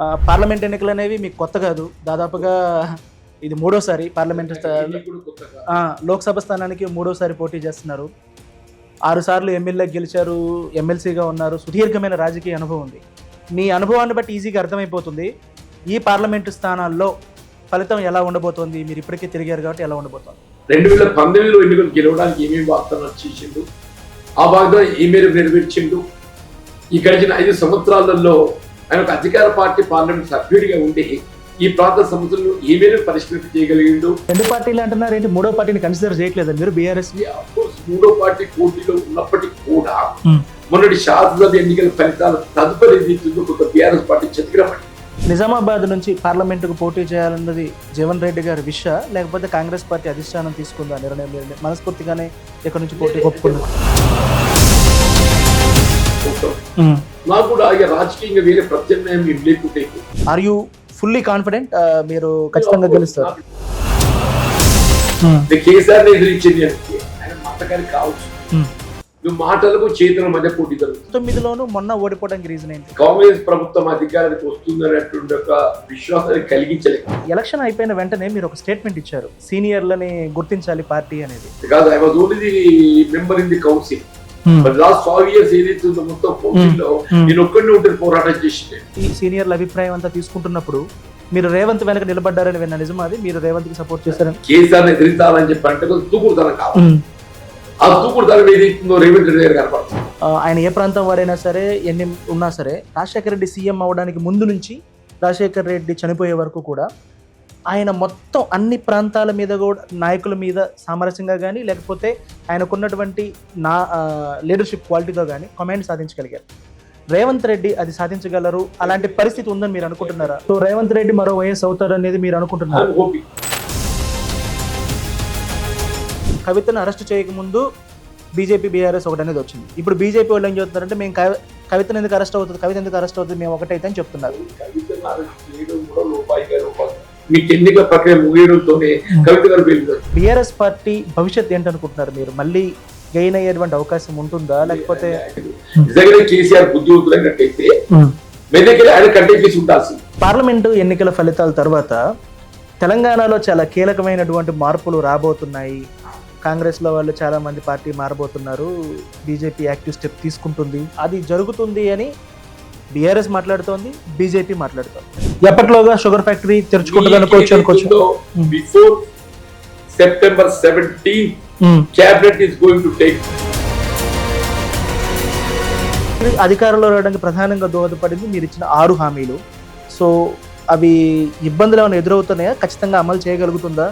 Parliament ఎన్నికలు అనేవి మీకు కొత్త కాదు. దాదాపుగా ఇది మూడోసారి పార్లమెంట్ లోక్సభ స్థానానికి మూడోసారి పోటీ చేస్తున్నారు. ఆరు సార్లు ఎమ్మెల్యే గెలిచారు ఎమ్మెల్సీగా ఉన్నారు. సుదీర్ఘమైన రాజకీయ అనుభవం ఉంది. మీ అనుభవాన్ని బట్టి ఈజీగా అర్థమైపోతుంది. ఈ పార్లమెంటు స్థానాల్లో ఫలితం ఎలా ఉండబోతోంది? మీరు ఇప్పటికే తిరిగారు కాబట్టి ఎలా ఉండబోతోంది? రెండు వేల పంతొమ్మిదిలో ఎన్నికలు గెలవడానికి ఏమేమి వాగ్దానాలు చేసిండు ఆ వాగ్దానం ఏ మేరకు నెరవేర్చిండు. ఈ గడిచిన ఐదు సంవత్సరాలలో ఆయన ఒక అధికార పార్టీ పార్లమెంట్ సభ్యుడిగా ఉండి ఈ ప్రాంత సమస్యలను ఏ మేరకు పరిష్కృతి చేయగలిగిండు? రెండు పార్టీలు అంటున్నారు ఏంటి? మూడో పార్టీని కన్సిడర్ చేయట్లేదు మీరు బీఆర్ఎస్ మూడో పార్టీ పోటీలో ఉన్నప్పటికీ కూడా మొన్నటి శాసనసభ ఎన్నికల ఫలితాల తదుపరి కొంత బీఆర్ఎస్ పార్టీ చెతికిరమండి నిజామాబాద్ నుంచి పార్లమెంటుకు పోటీ చేయాలన్నది జీవన్ రెడ్డి గారి విష లేకపోతే కాంగ్రెస్ పార్టీ అధిష్టానం తీసుకుందా నిర్ణయం నిర్ణయం మనస్ఫూర్తిగానే ఇక్కడ నుంచి పోటీ ఒప్పుకుందా నాకు కూడా ఇక రాజకీయంగా వేరే ప్రత్యామ్నాయం ఏం లేకుంటే ఆర్ యూ ఫుల్లీ కాన్ఫిడెంట్ మీరు ఖచ్చితంగా గెలుస్తారు. కేసీఆర్ ఎదిరించింది అంటే ఆయన మాటకారి కావచ్చు నువ్వు మాటలకు చేతుల మధ్య పోటీ జరుగుతుంది. తొమ్మిదిలోనూ మొన్న ఓడిపోవడానికి రీజన్ ఏంటి? కాంగ్రెస్ ప్రభుత్వం అధికారానికి వస్తుందనేటువంటి ఒక విశ్వాసాన్ని కలిగించలేదు. ఎలక్షన్ అయిపోయిన వెంటనే మీరు ఒక స్టేట్మెంట్ ఇచ్చారు. సీనియర్లని గుర్తించాలి పార్టీ అనేది. Because I was only the member in the council but last five years ఏదైతే ఉందో మొత్తం కౌన్సిల్లో నేను ఒక్కడిని ఉంటే పోరాటం చేసిండే. ఈ సీనియర్ల అభిప్రాయం అంతా తీసుకుంటున్నప్పుడు మీరు రేవంత్ వెనక నిలబడ్డారని విన్న నిజమా అది? మీరు రేవంత్కి సపోర్ట్ చేశారని? కేసీఆర్ ఎదిరించాలని చెప్పి అంటే కొంచెం దూకుడుతనం కావాలి. ఆ దూకుడుతనం ఏదైతుందో రేవంత్ రెడ్డి గారు కనపడుతుంది ఆ, ఆయన ఏ ప్రాంతం వారైనా సరే ఎన్ని ఉన్నా సరే రాజశేఖర రెడ్డి సీఎం అవడానికి ముందు నుంచి రాజశేఖర రెడ్డి చనిపోయే వరకు కూడా ఆయన మొత్తం అన్ని ప్రాంతాల మీద కూడా నాయకుల మీద సామరస్యంగా కానీ లేకపోతే ఆయనకున్నటువంటి నా లీడర్షిప్ క్వాలిటీతో కానీ కమాండ్ సాధించగలిగారు. రేవంత్ రెడ్డి అది సాధించగలరు? అలాంటి పరిస్థితి ఉందని మీరు అనుకుంటున్నారా? సో రేవంత్ రెడ్డి మరో వైఎస్ అవుతారు అనేది మీరు అనుకుంటున్నారు. కవితను అరెస్ట్ చేయకముందు బీజేపీ బీఆర్ఎస్ ఒకటి అనేది వచ్చింది. ఇప్పుడు బీజేపీ వాళ్ళు ఏం చెప్తున్నారంటే మేము కవి- కవితను ఎందుకు అరెస్ట్ అవుతుంది? కవిత ఎందుకు అరెస్ట్ అవుతుంది? మేము ఒకటైతే అని చెప్తున్నారు. మీకు ఎన్నికల ప్రక్రియ ముగియడంతోనే కవిత గారు వెళ్ళారు బీఆర్ఎస్ పార్టీ భవిష్యత్ ఏంటనుకుంటున్నారు మీరు? మళ్ళీ గెయిన్ అయ్యేటువంటి అవకాశం ఉంటుందా? లేకపోతే నిజంగానే కేసీఆర్ బుద్ధివంతులైనట్టయితే మెదకెళ్ళి ఆయన కంటెక్ట్ చేసి ఉండాల్సింది పార్లమెంటు ఎన్నికల ఫలితాల తర్వాత తెలంగాణలో చాలా కీలకమైనటువంటి మార్పులు రాబోతున్నాయి. కాంగ్రెస్లో వాళ్ళు చాలా మంది పార్టీ మారబోతున్నారు. బీజేపీ యాక్టివ్ స్టెప్ తీసుకుంటుంది. అది జరుగుతుంది అని బీఆర్ఎస్ మాట్లాడుతోంది బీజేపీ మాట్లాడుతోంది. ఎప్పటిలోగా షుగర్ ఫ్యాక్టరీ తెరుచుకుంటుంది అనుకోవచ్చు. అనుకోవచ్చు before September seventeen cabinet is going to take. అధికారంలో రావడానికి ప్రధానంగా దోహదపడింది మీరు ఇచ్చిన ఆరు హామీలు. సో అవి ఇబ్బందులు ఏమైనా ఎదురవుతున్నాయా? ఖచ్చితంగా అమలు చేయగలుగుతుందా?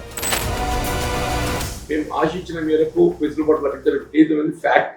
మేము ఆశించిన మేరకు వెసులుబాటు లభించడం లేదు అనేది ఫ్యాక్ట్